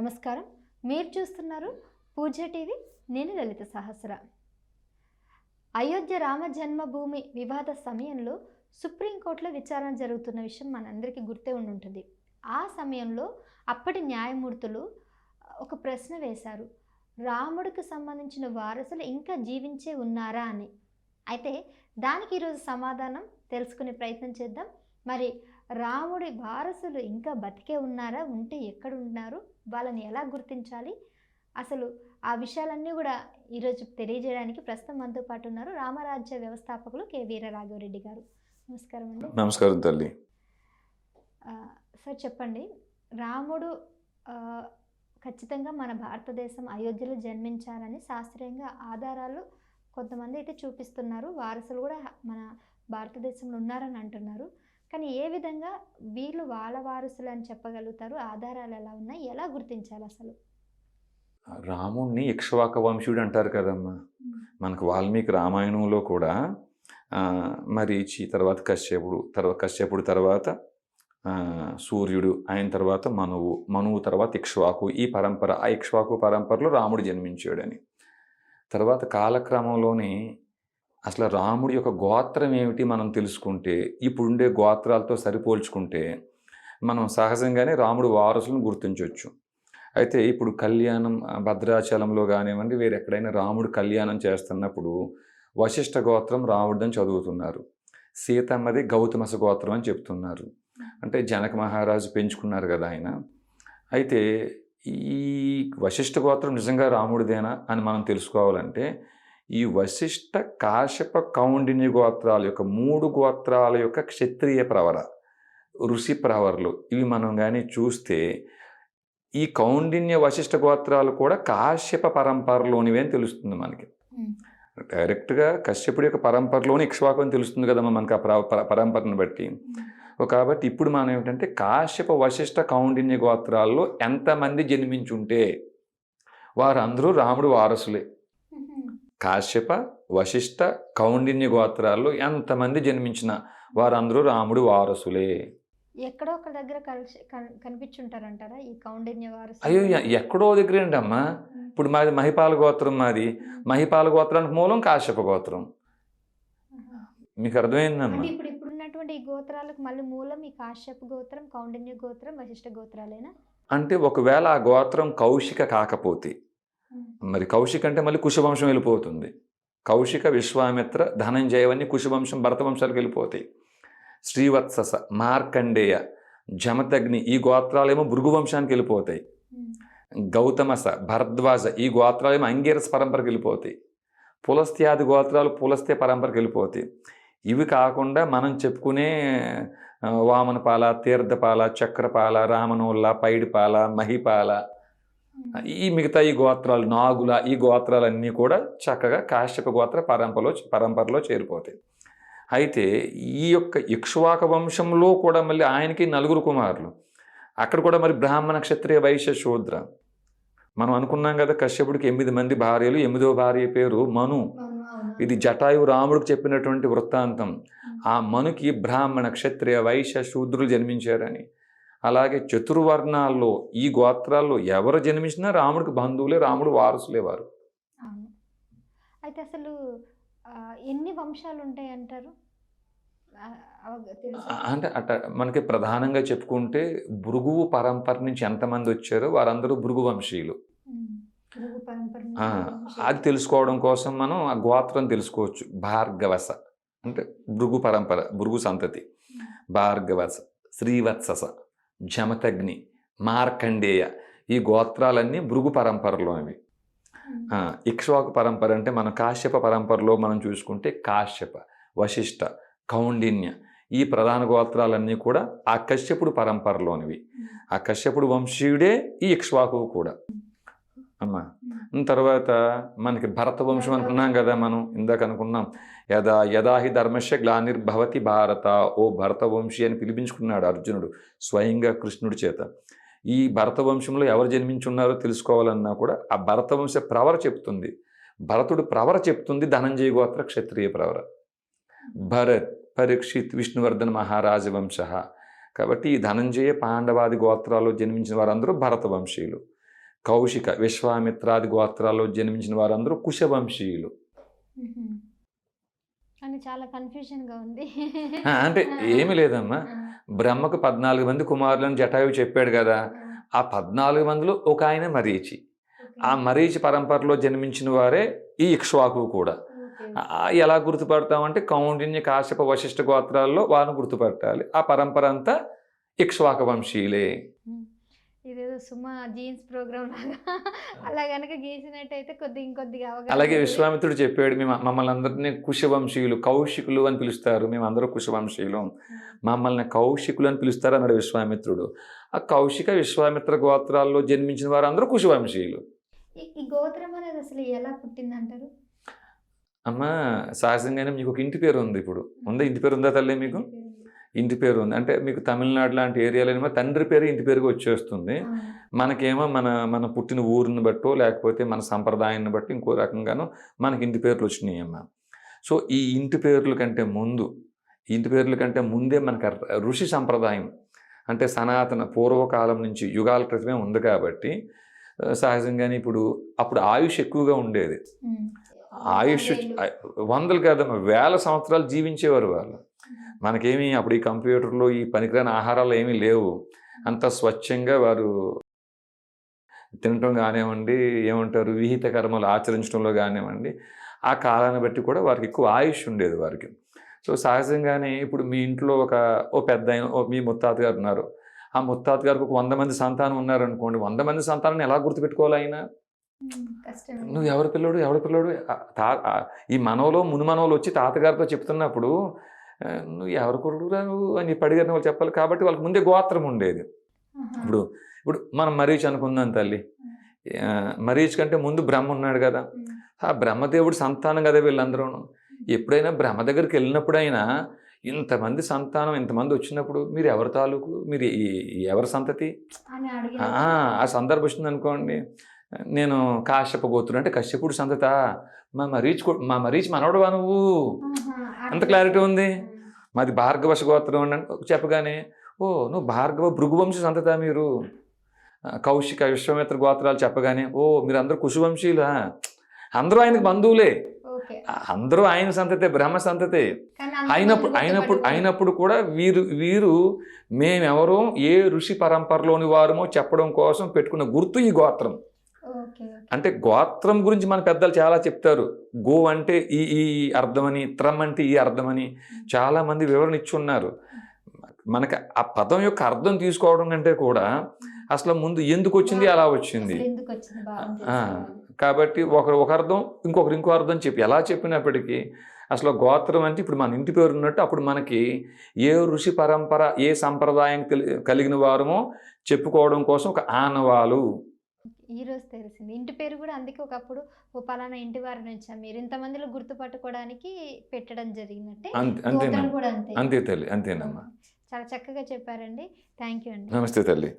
నమస్కారం. మీరు చూస్తున్నారు పూజ టీవీ. నేను లలిత సహస్ర. అయోధ్య రామ జన్మభూమి వివాద సమయంలో సుప్రీంకోర్టులో విచారణ జరుగుతున్న విషయం మనందరికీ గుర్తే ఉండి ఉంటుంది ఆ సమయంలో అప్పటి న్యాయమూర్తులు ఒక ప్రశ్న వేశారు. రాముడికి సంబంధించిన వారసులు ఇంకా జీవించే ఉన్నారా అని. అయితే దానికి ఈరోజు సమాధానం తెలుసుకునే ప్రయత్నం చేద్దాం. మరి రాముడి వారసులు ఇంకా బతికే ఉన్నారా? ఉంటే ఎక్కడ ఉన్నారు వాళ్ళని ఎలా గుర్తించాలి? అసలు ఆ విషయాలన్నీ కూడా ఈరోజు తెలియజేయడానికి ప్రస్తుతం మనతో పాటు ఉన్నారు రామరాజ్య వ్యవస్థాపకులు కె వీర రాఘవరెడ్డి గారు. నమస్కారం అండి. నమస్కారం తల్లి. సార్ చెప్పండి. రాముడు ఖచ్చితంగా మన భారతదేశం అయోధ్యలో జన్మించారని శాస్త్రీయంగా ఆధారాలు కొంతమంది అయితే చూపిస్తున్నారు. వారసులు కూడా మన భారతదేశంలో ఉన్నారని అంటున్నారు. కానీ ఏ విధంగా వీళ్ళు వాళ్ళ వారసులు అని చెప్పగలుగుతారు? ఆధారాలు ఎలా ఉన్నాయి? ఎలా గుర్తించాలి అసలు? రాముణ్ణి ఇక్ష్వాక వంశీయుడు అంటారు కదమ్మా. మనకు వాల్మీకి రామాయణంలో కూడా మరీచి తర్వాత కశ్యపుడు తర్వాత కశ్యపుడు తర్వాత సూర్యుడు ఆయన తర్వాత మనువు మనువు తర్వాత ఇక్ష్వాకు ఈ పరంపర ఆ ఇక్ష్వాకు పరంపరలో రాముడు జన్మించాడని. తర్వాత కాలక్రమంలోనే అసలు రాముడి యొక్క గోత్రం ఏమిటి మనం తెలుసుకుంటే ఇప్పుడుండే గోత్రాలతో సరిపోల్చుకుంటే మనం సహజంగానే రాముడు వారసులను గుర్తించవచ్చు అయితే ఇప్పుడు కళ్యాణం భద్రాచలంలో కానివ్వండి వేరే ఎక్కడైనా రాముడు కళ్యాణం చేస్తున్నప్పుడు వశిష్ఠ గోత్రం రాముడని చదువుతున్నారు. సీతమ్మది గౌతమస గోత్రం అని చెప్తున్నారు. అంటే జనక మహారాజు పెంచుకున్నారు కదా ఆయన. అయితే ఈ వశిష్ఠ గోత్రం నిజంగా రాముడిదేనా అని మనం తెలుసుకోవాలంటే ఈ వశిష్ఠ కాశ్యప కౌండిన్య గోత్రాల యొక్క మూడు గోత్రాల యొక్క క్షత్రియ ప్రవర ఋషి ప్రవరలు. ఇవి మనం కానీ చూస్తే ఈ కౌండిన్య వశిష్ఠ గోత్రాలు కూడా కాశ్యప పరంపరలోనివే అని తెలుస్తుంది మనకి. డైరెక్ట్గా కశ్యపుడి యొక్క పరంపరలోని ఇక్ష్వాకు అని తెలుస్తుంది కదమ్మా మనకి ఆ పర- పర- పరంపరను బట్టి. కాబట్టి ఇప్పుడు మనం ఏమిటంటే కాశ్యప వశిష్ఠ కౌండిన్య గోత్రాల్లో ఎంతమంది జన్మించుంటే వారందరూ రాముడు వారసులే. కాశ్యప వశిష్ఠ కౌండిన్య గోత్రాల్లో ఎంతమంది జన్మించిన వారందరూ రాముడు వారసులే. ఎక్కడో ఒక దగ్గర కలిసి కన్- కనిపించుంటారంటారా ఈ కౌండిన్య వారసులు? అయ్యో ఎక్కడో దగ్గర ఏంటమ్మా? ఇప్పుడు మాది మహిపాల గోత్రం మాది. మహిపాల గోత్రానికి మూలం కాశ్యప గోత్రం. మీకు అర్థమైందమ్మా? ఇప్పుడు ఇప్పుడున్నటువంటి ఈ గోత్రాలకు మళ్ళీ మూలం ఈ కాశ్యప గోత్రం కౌండిన్య గోత్రం వశిష్ఠ గోత్రాలేనా? అంటే ఒకవేళ ఆ గోత్రం కౌశిక కాకపోతే మరి కౌశిక అంటే మళ్ళీ కుశవంశం వెళ్ళిపోతుంది. కౌశిక విశ్వామిత్ర ధనంజయవన్నీ కుశవంశం భరతవంశాలకు వెళ్ళిపోతాయి. శ్రీవత్సస మార్కండేయ జమతగ్ని ఈ గోత్రాలేమో భృగువంశానికి వెళ్ళిపోతాయి. గౌతమస భరద్వాజ ఈ గోత్రాలేమో అంగీరస పరంపరకి వెళ్ళిపోతాయి. పులస్త్యాది గోత్రాలు పులస్త్య పరంపరకి వెళ్ళిపోతాయి. ఇవి కాకుండా మనం చెప్పుకునే వామనపాల తీర్థపాల చక్రపాల రామనోళ్ళ పైడిపాల మహిపాల ఈ మిగతా ఈ గోత్రాలు నాగుల ఈ గోత్రాలన్నీ కూడా చక్కగా కాశ్యప గోత్ర పరంపరలో పరంపరలో చేరిపోతాయి. అయితే ఈ యొక్క ఇక్ష్వాక వంశంలో కూడా మళ్ళీ ఆయనకి నలుగురు కుమారులు. అక్కడ కూడా మరి బ్రాహ్మణ క్షత్రియ వైశ్య శూద్ర. మనం అనుకున్నాం కదా కశ్యపుడికి ఎనిమిది మంది భార్యలు ఎనిమిదో భార్య పేరు మను. ఇది జటాయు రాముడికి చెప్పినటువంటి వృత్తాంతం. ఆ మనుకి బ్రాహ్మణ క్షత్రియ వైశ్య శూద్రులు జన్మించారని. అలాగే చతుర్వర్ణాల్లో ఈ గోత్రాల్లో ఎవరు జన్మించినా రాముడికి బంధువులే రాముడు వారసులే వారు. అయితే అసలు ఎన్ని వంశాలు ఉంటాయి అంటారు? అంటే అట మనకి ప్రధానంగా చెప్పుకుంటే భృగువు పరంపర నుంచి ఎంతమంది వచ్చారో వారందరూ భృగు వంశీయులు. అది తెలుసుకోవడం కోసం మనం ఆ గోత్రం తెలుసుకోవచ్చు. భార్గవస అంటే భృగు పరంపర భృగు సంతతి. భార్గవస శ్రీవత్సస. జమతగ్ని మార్కండేయ ఈ గోత్రాలన్నీ భృగు పరంపరలోనివి ఇక్ష్వాకు పరంపర అంటే మన కాశ్యప పరంపరలో మనం చూసుకుంటే కాశ్యప వశిష్ఠ కౌండిన్య ఈ ప్రధాన గోత్రాలన్నీ కూడా ఆ కశ్యపుడు పరంపరలోనివి. ఆ కశ్యపుడు వంశీయుడే ఈ ఇక్ష్వాకు కూడా. అమ్మా. తర్వాత మనకి భరత వంశం అనుకున్నాం కదా మనం ఇందాక అనుకున్నాం. యదా యదాహి ధర్మస్య గ్లానిర్భవతి భారత ఓ భరత వంశీ అని పిలిపించుకున్నాడు అర్జునుడు స్వయంగా కృష్ణుడి చేత. ఈ భరత వంశంలో ఎవరు జన్మించున్నారో తెలుసుకోవాలన్నా కూడా ఆ భరత వంశ ప్రవర చెప్తుంది. భరతుడు ప్రవర చెప్తుంది ధనంజయ గోత్ర క్షత్రియ ప్రవర. భరత్ పరీక్షిత్ విష్ణువర్ధన్ మహారాజ వంశ కాబట్టి ఈ ధనంజయ పాండవాది గోత్రాల్లో జన్మించిన వారందరూ భరత వంశీయులు కౌశిక విశ్వామిత్రాది గోత్రాల్లో జన్మించిన వారందరూ కుశవంశీయులు. అని చాలా కన్ఫ్యూజన్గా ఉంది. అంటే ఏమీ లేదమ్మా. బ్రహ్మకు పద్నాలుగు మంది కుమారులను జటాయువు చెప్పాడు కదా. ఆ. పద్నాలుగు మందిలో ఒక ఆయన మరీచి. ఆ మరీచి పరంపరలో జన్మించిన వారే ఈ ఇక్ష్వాకు కూడా. ఎలా గుర్తుపడతామంటే కౌండిన్య కాశ్యప వశిష్ఠ గోత్రాల్లో వారిని గుర్తుపట్టాలి. ఆ పరంపర అంతా ఇక్ష్వాక వంశీయులే సుమా జీన్స్ ప్రోగ్రామ్ లాగా అలా గనక గీసినట్టయితే కొద్ది ఇంకొద్దిగా అవగాహన అలాగే. విశ్వామిత్రుడు చెప్పాడు మేము మమ్మల్ని అందరినీ కుశవంశీయులు కౌశికులు అని పిలుస్తారు. మేము అందరూ కుశవంశీయులు. మమ్మల్ని కౌశికులు అని పిలుస్తారు అన్నాడు విశ్వామిత్రుడు. ఆ కౌశిక విశ్వామిత్ర గోత్రాల్లో జన్మించిన వారందరూ కుశవంశీయులు. ఈ- ఈ గోత్రం అనేది అసలు ఎలా పుట్టిందంటారు? అమ్మ సహజంగానే మీకు ఒక ఇంటి పేరు ఉంది ఇప్పుడు. ఉందా? ఇంటి పేరు ఉందా తల్లి మీకు? ఇంటి పేరు ఉంది. అంటే మీకు తమిళనాడు లాంటి ఏరియాలో ఏమో తండ్రి పేరు ఇంటి పేరుగా వచ్చేస్తుంది. మనకేమో మన మన పుట్టిన ఊరిని బట్టో లేకపోతే మన సంప్రదాయాన్ని బట్టి ఇంకో రకంగానో మనకి ఇంటి పేర్లు వచ్చినాయి అమ్మ. సో ఈ ఇంటి పేర్ల కంటే ముందు ఇంటి పేర్ల కంటే ముందే మనకు ఋషి సంప్రదాయం అంటే సనాతన పూర్వకాలం నుంచి యుగాల క్రితమే ఉంది కాబట్టి సహజంగానే ఇప్పుడు అప్పుడు ఆయుష్ ఎక్కువగా ఉండేది. ఆయుష్. వందలు కాదమ్మా వేల సంవత్సరాలు జీవించేవారు వాళ్ళు. మనకేమీ అప్పుడు ఈ కంప్యూటర్లో ఈ పనికిరాని ఆహారాలు ఏమీ లేవు. అంత స్వచ్ఛంగా వారు తినటం కానివ్వండి ఏమంటారు విహిత కర్మలు ఆచరించడంలో కానివ్వండి ఆ కాలాన్ని బట్టి కూడా వారికి ఎక్కువ ఆయుష్ ఉండేది వారికి. సో సహజంగానే ఇప్పుడు మీ ఇంట్లో ఒక ఓ పెద్ద మీ ముత్తాత గారు ఉన్నారు. ఆ ముత్తాత గారికి ఒక వంద మంది సంతానం ఉన్నారనుకోండి వంద మంది సంతానాన్ని ఎలా గుర్తుపెట్టుకోవాలి ఆయన? నువ్వు ఎవరి పిల్లడు ఎవరి పిల్లడు? తా ఈ మనవలో ముని మనవలు వచ్చి తాతగారితో చెప్తున్నప్పుడు నువ్వు ఎవరి కొడుకురా నువ్వు అని చెప్పి అడిగారు వాళ్ళు చెప్పాలి. కాబట్టి వాళ్ళకి ముందే గోత్రం ఉండేది. ఇప్పుడు ఇప్పుడు మనం మరీచ్ అనుకుందాం తల్లి. మరీచ్ కంటే ముందు బ్రహ్మ ఉన్నాడు కదా. ఆ బ్రహ్మదేవుడి సంతానం కదా వీళ్ళందరూ. ఎప్పుడైనా బ్రహ్మ దగ్గరికి వెళ్ళినప్పుడైనా ఇంతమంది సంతానం ఇంతమంది వచ్చినప్పుడు మీరు ఎవరి తాలూకు మీరు ఎవరి సంతతి? ఆ, సందర్భం వచ్చింది అనుకోండి. నేను కాశ్యప గోత్రుడు అంటే కశ్యపుడు సంతత. మా మరీచ్ మా మరీచ్ మనవడువా నువ్వు? అంత. క్లారిటీ ఉంది. మాది భార్గవశ గోత్రం అని చెప్పగానే ఓ నువ్వు భార్గవ భృగువంశ సంతత మీరు? కౌశిక విశ్వామిత్ర గోత్రాలు చెప్పగానే ఓ మీరు అందరూ కుశవంశీలా? అందరూ ఆయనకు బంధువులే. అందరూ ఆయన సంతతే బ్రహ్మ సంతతే. అయినప్పుడు అయినప్పుడు అయినప్పుడు కూడా వీరు వీరు మేమెవరో ఏ ఋషి పరంపరలోని వారమో చెప్పడం కోసం పెట్టుకున్న గుర్తు ఈ గోత్రం. అంటే గోత్రం గురించి మన పెద్దలు చాలా చెప్తారు. గో అంటే ఈ ఈ అర్థమని త్రం అంటే ఈ అర్థమని చాలా మంది వివరణ ఇచ్చి ఉన్నారు. మనకి ఆ పదం యొక్క అర్థం తీసుకోవడం కంటే కూడా అసలు ముందు ఎందుకు వచ్చింది అలా వచ్చింది. కాబట్టి ఒకరు ఒక అర్థం ఇంకొకరు ఇంకో అర్థం చెప్పి ఎలా చెప్పినప్పటికీ అసలు గోత్రం అంటే ఇప్పుడు మన ఇంటి పేరు ఉన్నట్టు అప్పుడు మనకి ఏ ఋషి పరంపర ఏ సంప్రదాయం కలిగిన వారమో చెప్పుకోవడం కోసం ఒక ఆనవాలు. ఈ రోజు తెలిసింది. ఇంటి పేరు కూడా అందుకే ఒకప్పుడు ఓ పలానా ఇంటి వారి నుంచి మీరు ఇంతమందిలో గుర్తుపట్టుకోవడానికి పెట్టడం జరిగినట్టే అంతే. అంతే తల్లి అంతేనమ్మా. చాలా చక్కగా చెప్పారండి. థ్యాంక్ యూ అండి. నమస్తే తల్లి.